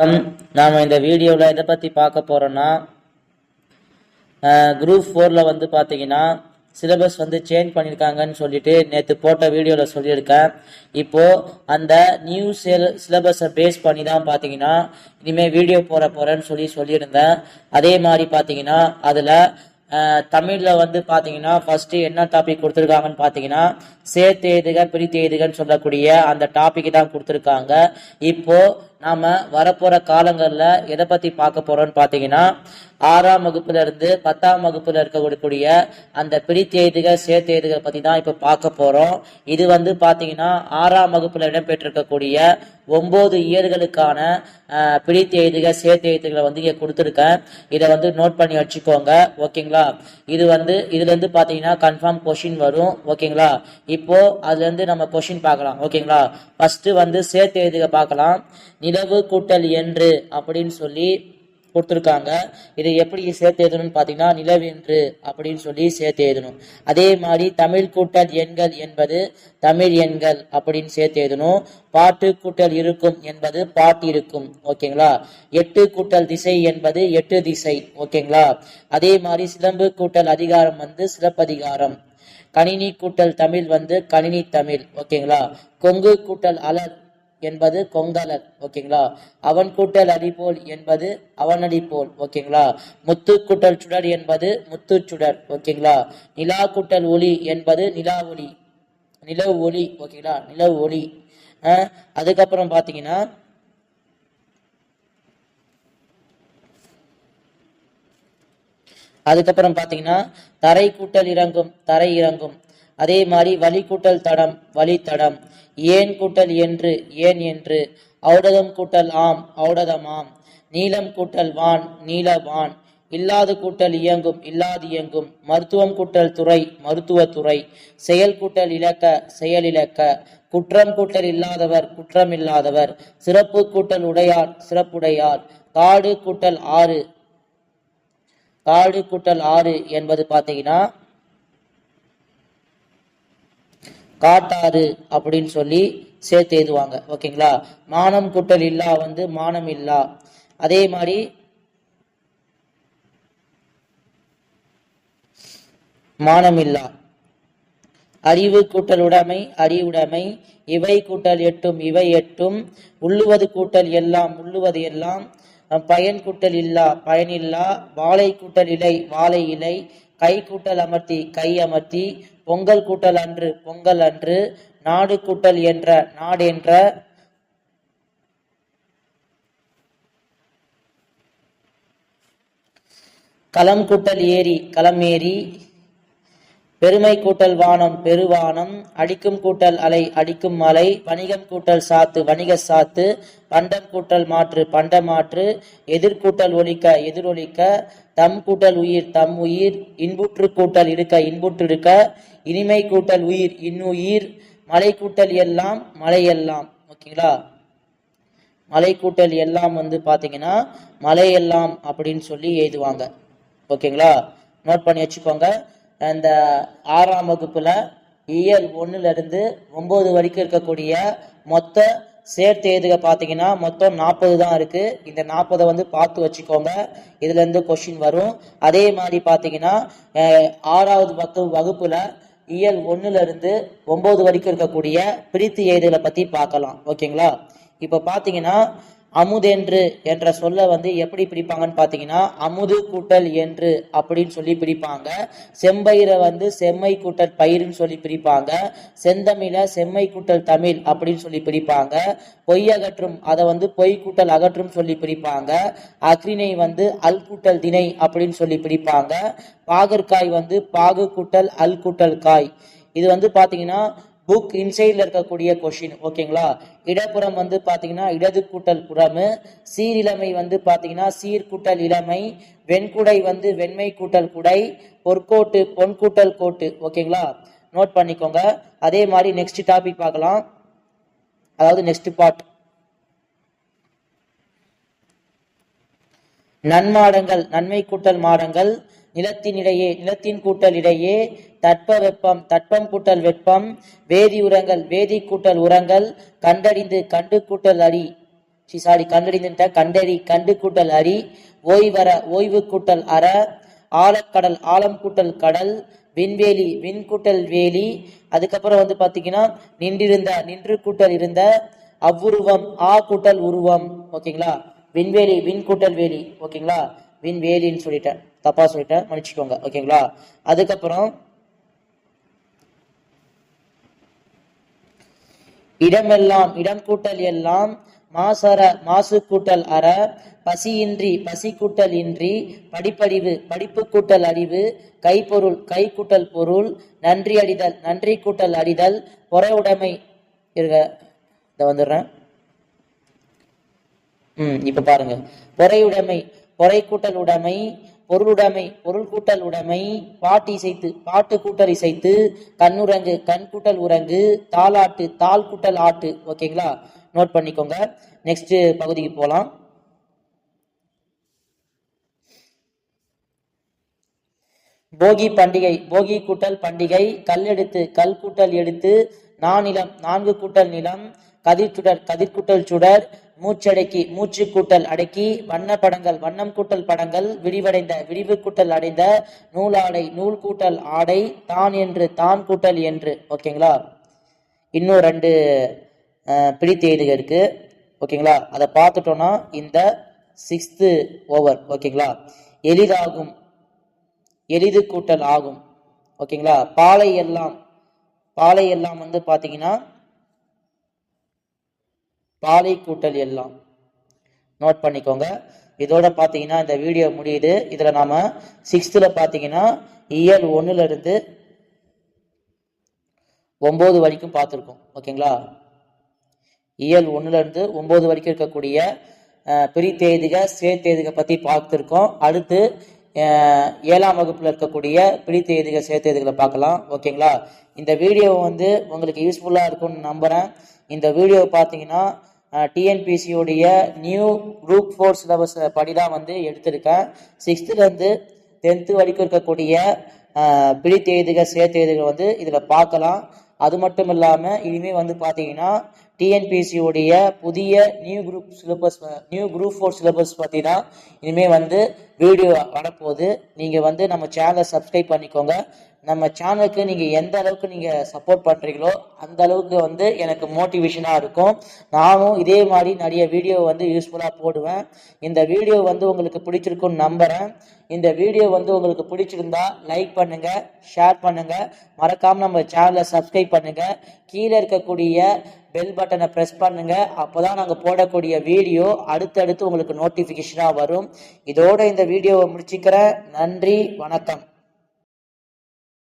நாம் இந்த வீடியோவில் எதை பற்றி பார்க்க போகிறோன்னா குரூப் ஃபோரில் வந்து பார்த்தீங்கன்னா சிலபஸ் வந்து சேஞ்ச் பண்ணியிருக்காங்கன்னு சொல்லிட்டு நேற்று போட்ட வீடியோவில் சொல்லியிருக்கேன். இப்போது அந்த நியூ சில சிலபஸை பேஸ் பண்ணி தான் பார்த்தீங்கன்னா இனிமேல் வீடியோ போட போகிறேன்னு சொல்லி சொல்லியிருந்தேன். அதே மாதிரி பார்த்தீங்கன்னா அதில் தமிழில் வந்து பார்த்தீங்கன்னா ஃபஸ்ட்டு என்ன டாபிக் கொடுத்துருக்காங்கன்னு பார்த்தீங்கன்னா சேர்த்து எழுதுக பிரித்து எழுதுகன்னு சொல்லக்கூடிய அந்த டாபிக் தான் கொடுத்துருக்காங்க. இப்போது நாம் வரப்போகிற காலங்களில் எதை பற்றி பார்க்க போகிறோம்னு பார்த்தீங்கன்னா ஆறாம் வகுப்புல இருந்து பத்தாம் வகுப்புல இருக்கக்கூடிய அந்த பிரித்தேதிகள் எழுதுக சேர்த்து பற்றி தான் இப்போ பார்க்க போகிறோம் இது வந்து பார்த்தீங்கன்னா ஆறாம் வகுப்புல இடம்பெற்றிருக்கக்கூடிய ஒன்பது இயர்களுக்கான பிரித்தேதிகள் சேர்த்தேதிகளை வந்து இங்கே கொடுத்துருக்கேன். இதை வந்து நோட் பண்ணி வச்சுக்கோங்க. ஓகேங்களா? இது வந்து இதுல இருந்து பார்த்தீங்கன்னா கன்ஃபார்ம் கொஷின் வரும். ஓகேங்களா? இப்போ அதுல இருந்து நம்ம கொஷின் பார்க்கலாம். ஓகேங்களா? ஃபர்ஸ்ட் வந்து சேர்த்து எழுதுக பார்க்கலாம். நிலவு கூட்டல் என்று அப்படின்னு சொல்லி கொடுத்துருக்காங்க. இதை எப்படி சேர்த்து எழுதணும்னு பார்த்தீங்கன்னா நிலவென்று அப்படின்னு சொல்லி சேர்த்து எழுதணும். அதே மாதிரி தமிழ் கூட்டல் எண்கள் என்பது தமிழ் எண்கள் அப்படின்னு சேர்த்து எழுதணும். பாட்டு கூட்டல் இருக்கும் என்பது பாட்டு இருக்கும் ஓகேங்களா? எட்டு கூட்டல் திசை என்பது எட்டு திசை ஓகேங்களா? அதே மாதிரி சிலம்பு கூட்டல் அதிகாரம் வந்து சிலப்பதிகாரம். கணினி கூட்டல் தமிழ் வந்து கணினி தமிழ் ஓகேங்களா? கொங்கு கூட்டல் அலர் என்பது கொங்கலர் ஓகேங்களா? அவன் கூட்டல் அடிபோல் என்பது அவனடி போல் ஓகேங்களா? முத்து கூட்டல் சுடர் என்பது முத்து சுடர் ஓகேங்களா? நிலா கூட்டல் ஒளி என்பது நிலா ஒளி நிலவு ஒளி ஓகேங்களா? நிலவு ஒளி. அதுக்கப்புறம் பார்த்தீங்கன்னா அதுக்கப்புறம் பார்த்தீங்கன்னா தரை கூட்டல் இறங்கும் தரை இறங்கும். அதே மாதிரி வழி கூட்டல் தடம் வழி தடம் ஏன் கூட்டல் என்று ஏன் என்று. ஔடதம் கூட்டல் ஆம் ஔடதமாம் நீளம் கூட்டல் வான் நீலவான் இல்லாது கூட்டல் இயங்கும் இல்லாது இயங்கும். மருத்துவம் கூட்டல் துறை மருத்துவத்துறை செயல் கூட்டல் இலக்க செயல் இலக்க. குற்றம் கூட்டல் இல்லாதவர் குற்றம் இல்லாதவர். சிறப்பு கூட்டல் உடையார் சிறப்புடையார். காடு கூட்டல் ஆறு. காடு கூட்டல் ஆறு என்பது பார்த்தீங்கன்னா காட்டாறு அப்படின்னு சொல்லி சேர்த்து எழுதுவாங்க. ஓகேங்களா? மானம் கூட்டல் இல்லா வந்து மானம் இல்லா. அதே மாதிரி மானமில்லா அறிவு கூட்டல் உடைமை அறிவுடைமை இவை கூட்டல் எட்டும் இவை எட்டும். உள்ளுவது கூட்டல் எல்லாம் உள்ளுவது எல்லாம். பயன் கூட்டல் இல்லா பயனில்லா வாழை கூட்டல் இலை வாழை இலை கை கூட்டல் அமர்த்தி கை அமர்த்தி பொங்கல் கூட்டல் அன்று பொங்கல் அன்று நாடு கூட்டல் என்ற நாடு என்ற களம் கூட்டல் ஏரி களம் ஏரி பெருமை கூட்டல் வானம் பெருவானம் அடிக்கும் கூட்டல் அலை அடிக்கும் மலை வணிகம் கூட்டல் சாத்து வணிக சாத்து பண்டம் கூட்டல் மாற்று பண்ட மாற்று எதிர்கூட்டல் ஒலிக்க எதிரொலிக்க தம் கூட்டல் உயிர் தம் உயிர் இன்புற்று கூட்டல் இருக்க இன்புற்று இருக்க இனிமை கூட்டல் உயிர் இன்னுயிர் மலை கூட்டல் எல்லாம் மலை எல்லாம். ஓகேங்களா? மலை கூட்டல் எல்லாம் வந்து பார்த்தீங்கன்னா மலை எல்லாம் அப்படின்னு சொல்லி எழுதுவாங்க. ஓகேங்களா? நோட் பண்ணி வச்சுக்கோங்க. இந்த ஆறாம் வகுப்புல இயல் ஒண்ணுல இருந்து ஒன்பது வரைக்கும் இருக்கக்கூடிய மொத்த சேர்த்து எழுதுக பார்த்தீங்கன்னா மொத்தம் நாற்பது தான் இருக்கு. இந்த நாற்பதை வந்து பார்த்து வச்சுக்கோங்க. இதுல இருந்து கொஸ்டின் வரும். அதே மாதிரி பார்த்தீங்கன்னா ஆறாவது பத்து வகுப்புல இயல் ஒண்ணுல இருந்து ஒன்பது வரைக்கும் இருக்கக்கூடிய பிரித்து எழுதுகளை பத்தி பார்க்கலாம். ஓகேங்களா? இப்ப பாத்தீங்கன்னா அமுதென்று என்ற சொல்ல வந்து எப்படி பிடிப்பாங்கன்னு பார்த்தீங்கன்னா அமுது கூட்டல் என்று அப்படின்னு சொல்லி பிடிப்பாங்க. செம்பயிரை வந்து செம்மை கூட்டல் பயிர்னு சொல்லி பிரிப்பாங்க செந்தமிழ செம்மை கூட்டல் தமிழ் அப்படின்னு சொல்லி பிடிப்பாங்க. பொய் அகற்றும் அதை வந்து பொய் கூட்டல் அகற்றும் சொல்லி பிரிப்பாங்க அக்ரிணை வந்து அல் கூட்டல் திணை அப்படின்னு சொல்லி பிடிப்பாங்க. பாகற்காய் வந்து பாகு கூட்டல் அல் கூட்டல் காய். இது வந்து பார்த்தீங்கன்னா புக் இன்சைட்ல இருக்கக்கூடிய கொஷின் ஓகேங்களா இடப்புறம் வந்து பாத்தீங்கன்னா இடது கூட்டல் புறமு சீரிழமை வந்து பாத்தீங்கன்னா சீர்கூட்டல் இளமை வெண்குடை வந்து வெண்மை கூட்டல் குடை பொற்கோட்டு பொன் கூட்டல் கோட்டு ஓகேங்களா நோட் பண்ணிக்கோங்க. அதே மாதிரி நெக்ஸ்ட் டாபிக் பார்க்கலாம். அதாவது நெக்ஸ்ட் பார்ட் நன்மாடங்கள் நன்மை கூட்டல் மாடங்கள் நிலத்தினிடையே நிலத்தின் கூட்டல் இடையே தட்ப வெப்பம் தட்பம் கூட்டல் வெப்பம் வேதி உரங்கள் வேதி கூட்டல் உரங்கள் கண்டறிந்து கண்டு கூட்டல் அரி. சி சாரி கண்டறிந்துட்ட கண்டறி கண்டு கூட்டல் அரி ஓய்வர ஓய்வு கூட்டல் அற ஆழக்கடல் ஆழம் கூட்டல் கடல் விண்வேலி விண் கூட்டல் வேலி. அதுக்கப்புறம் வந்து பார்த்தீங்கன்னா நின்றிருந்த நின்று கூட்டல் இருந்த அவ்வுருவம் ஆ கூட்டல் உருவம். ஓகேங்களா? விண்வெளி வின் கூட்டல் வேலி ஓகேங்களா? விண்வேலின்னு சொல்லிட்டேன். தப்பா சொல்லிட்டேன். மன்னிச்சுக்கோங்க. ஓகேங்களா? அதுக்கப்புறம் இடமெல்லாம் இடம் கூட்டல் எல்லாம் மாசற மாசு கூட்டல் அற பசியின்றி பசி கூட்டல் இன்றி படிப்பறிவு படிப்பு கூட்டல் அறிவு கைப்பொருள் கை கூட்டல் பொருள் நன்றி அடிதல் நன்றி கூட்டல் அடிதல் பொற உடைமை இருக்க இதை வந்துடுறேன். ம் இப்ப பாருங்க. பொறையுடைமை பொறை கூட்டல் உடைமை பொருளுடைமை பொருள் கூட்டல் உடைமை பாட்டு இசைத்து பாட்டு கூட்டல் இசைத்து கண்ணுரங்கு கண் கூட்டல் உரங்கு தாளாட்டு தாள் கூட்டல் ஆட்டு ஓகேங்களா நோட் பண்ணிக்கோங்க. நெக்ஸ்ட் பகுதிக்கு போகலாம் போகி பண்டிகை போகி கூட்டல் பண்டிகை கல் எடுத்து கல் கூட்டல் எடுத்து நானிலம் நான்கு கூட்டல் நிலம் கதிர் சுடர் கதிர்கூட்டல் சுடர் மூச்சடக்கி மூச்சு கூட்டல் அடக்கி வண்ண படங்கள் வண்ணம் கூட்டல் படங்கள் விரிவடைந்த விரிவு கூட்டல் அடைந்த நூலாடை நூல் கூட்டல் ஆடை தான் என்று தான் கூட்டல் என்று. ஓகேங்களா? இன்னும் ரெண்டு அஹ், பிடித்தேதுக இருக்கு. ஓகேங்களா? அதை பார்த்துட்டோம்னா இந்த சிக்ஸ்த்து ஓவர் ஓகேங்களா? எளிதாகும். எளிது கூட்டல் ஆகும். ஓகேங்களா? பாலை எல்லாம் பாலை எல்லாம் வந்து பார்த்தீங்கன்னா பாலை கூட்டல் எல்லாம். நோட் பண்ணிக்கோங்க. இதோட பார்த்தீங்கன்னா இந்த வீடியோ முடியுது. இதில் நாம் சிக்ஸ்த்தில் பார்த்தீங்கன்னா இயல் ஒன்றுலேருந்து ஒம்பது வரைக்கும் பார்த்துருக்கோம் ஓகேங்களா? இயல் ஒன்றுலேருந்து ஒம்பது வரைக்கும் இருக்கக்கூடிய அஹ், பிரித்தேதுக சேர்த்தேதுக பற்றி பார்த்துருக்கோம் அடுத்து ஏழாம் வகுப்பில் இருக்கக்கூடிய பிரித்தேதுக சேர்த்தேதுகளை பார்க்கலாம் ஓகேங்களா? இந்த வீடியோ வந்து உங்களுக்கு யூஸ்ஃபுல்லாக இருக்கும்னு நம்புகிறேன் இந்த வீடியோ பார்த்தீங்கன்னா டிஎன்பிசியோடைய நியூ குரூப் ஃபோர் சிலபஸ் படி தான் வந்து எடுத்திருக்கேன். சிக்ஸ்த்துலேருந்து டென்த்து வரைக்கும் இருக்கக்கூடிய பிடி அஹ், சே தேதிகள் வந்து இதில் பார்க்கலாம். அது மட்டும் இல்லாமல் இனிமேல் வந்து பார்த்தீங்கன்னா டிஎன்பிசியோடைய புதிய new group syllabus new group four syllabus பற்றி தான் இனிமேல் வந்து வீடியோ வரப்போகுது. நீங்கள் வந்து நம்ம சேனலை சப்ஸ்கிரைப் பண்ணிக்கோங்க. நம்ம சேனலுக்கு நீங்கள் எந்த அளவுக்கு நீங்கள் சப்போர்ட் பண்ணுறீங்களோ அந்த அளவுக்கு வந்து எனக்கு மோட்டிவேஷனாக இருக்கும். நானும் இதே மாதிரி நிறைய வீடியோ வந்து யூஸ்ஃபுல்லாக போடுவேன். இந்த வீடியோ வந்து உங்களுக்கு பிடிச்சிருக்குன்னு நம்புகிறேன் இந்த வீடியோ வந்து உங்களுக்கு பிடிச்சிருந்தா லைக் பண்ணுங்கள் ஷேர் பண்ணுங்கள் மறக்காமல் நம்ம சேனலை சப்ஸ்கிரைப் பண்ணுங்கள் கீழே இருக்கக்கூடிய பெல் பட்டனை ப்ரெஸ் பண்ணுங்கள் அப்போ தான் நாங்கள் போடக்கூடிய வீடியோ அடுத்தடுத்து உங்களுக்கு நோட்டிஃபிகேஷனாக வரும். இதோட இந்த வீடியோவை முடிச்சுக்கிறேன். நன்றி வணக்கம்.